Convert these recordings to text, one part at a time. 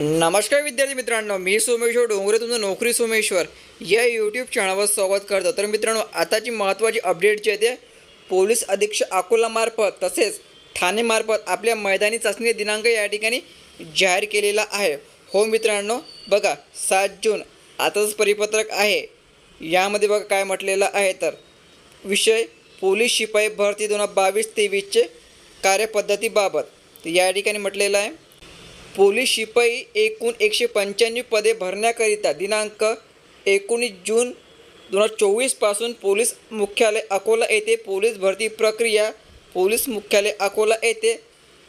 नमस्कार विद्यार्थी मित्रांनो मी सोमेश्वर डोंगरे तुमचं नोकरी सोमेश्वर. या यूट्यूब चॅनलवर स्वागत करतो. तर मित्रांनो आताची महत्त्वाची अपडेट जी आहे ते पोलीस अधीक्षक अकोलामार्फत तसेच ठाणेमार्फत आपल्या मैदानी चाचणी दिनांक या ठिकाणी जाहीर केलेला आहे. हो मित्रांनो बघा सात जून आताच परिपत्रक आहे. यामध्ये बघा काय म्हटलेलं आहे तर विषय पोलीस शिपाई भरती दोन हजार बावीस तेवीसचे कार्यपद्धतीबाबत. या ठिकाणी म्हटलेलं आहे पोलीस शिपाई एकूण एकशे पंच्याण्णव पदे भरण्याकरिता दिनांक एकोणीस जून दोन हजार चोवीसपासून पोलीस मुख्यालय अकोला येथे पोलीस भरती प्रक्रिया पोलीस मुख्यालय अकोला येथे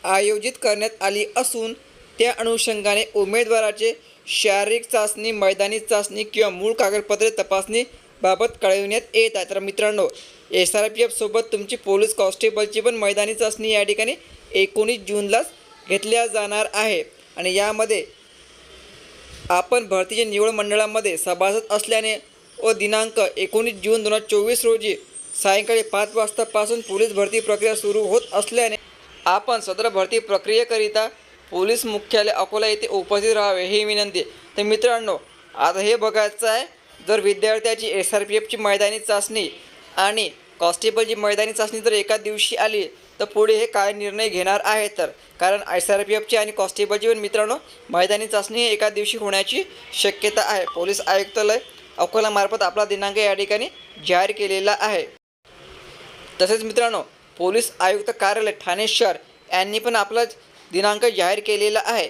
आयोजित करण्यात आली असून त्या अनुषंगाने उमेदवाराचे शारीरिक चाचणी मैदानी चाचणी किंवा मूळ कागदपत्रे तपासणी बाबत कळविण्यात येत आहे. तर मित्रांनो एस आर पी एफसोबत तुमची पोलीस कॉन्स्टेबलची पण मैदानी चाचणी या ठिकाणी एकोणीस जूनलाच घेतल्या जाणार आहे. आणि यामध्ये आपण भरतीच्या निवड मंडळामध्ये सभासद असल्याने व दिनांक एकोणीस जून दोन हजार चोवीस रोजी सायंकाळी पाच वाजतापासून पोलीस भरती प्रक्रिया सुरू होत असल्याने आपण सदर भरती प्रक्रियेकरिता पोलीस मुख्यालय अकोला येथे उपस्थित राहावे ही विनंती. तर मित्रांनो आता हे बघायचं आहे जर विद्यार्थ्याची एस आर पी एफची मैदानी चाचणी आणि कॉन्स्टेबलची मैदानी चाचणी जर एका दिवशी आली तर पुढे हे काय निर्णय घेणार आहे तर? कारण एस आर पी एफची आणि कॉन्स्टेबलची पण मित्रांनो मैदानी चाचणी एका दिवशी होण्याची शक्यता आहे. पोलीस आयुक्तालय अकोलामार्फत आपला दिनांक या ठिकाणी जाहीर केलेला आहे. तसेच मित्रांनो पोलीस आयुक्त कार्यालय ठाणे शहर यांनी पण आपला दिनांक जाहीर केलेला आहे.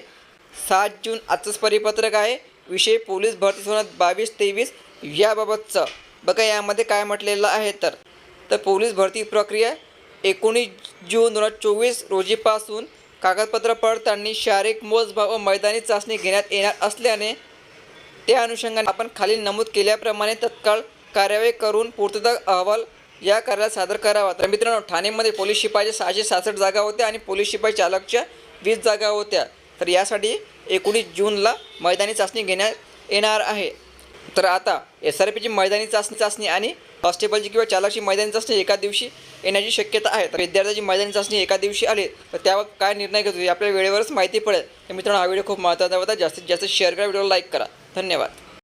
सात जून आजचंच परिपत्रक आहे. विषय पोलीस भरती सोनात बावीस तेवीस याबाबतचं. बघा यामध्ये काय म्हटलेलं आहे तर? तर पोलीस भरती प्रक्रिया एकोणीस जून दोन हजार चोवीस रोजीपासून कागदपत्र पडताळणी शारीरिक मोजभाव व मैदानी चाचणी घेण्यात येणार असल्याने त्या अनुषंगाने आपण खालील नमूद केल्याप्रमाणे तत्काळ कार्यवाही करून पूर्तता अहवाल या कार्याला सादर करावा. तर मित्रांनो ठाणेमध्ये पोलीस शिपाईच्या सहाशे सहासष्ट जागा होत्या आणि पोलीस शिपाई चालकच्या वीस जागा होत्या. तर यासाठी एकोणीस जूनला मैदानी चाचणी घेण्यात येणार आहे. तर आता एस आर पीची मैदानी चाचणी चाचणी आणि कॉन्स्टेबलची किंवा चालकची मैदानी चाचणी एका दिवशी येण्याची शक्यता आहे. तर विद्यार्थ्याची मैदानी चाचणी एका दिवशी आली तर त्यावर काय निर्णय घेतो आपल्या वेळेवरच माहिती पडेल. तर मित्रांनो हा व्हिडिओ खूप महत्त्वाचा होता. जास्तीत जास्त शेअर करा व्हिडिओला लाईक करा. धन्यवाद.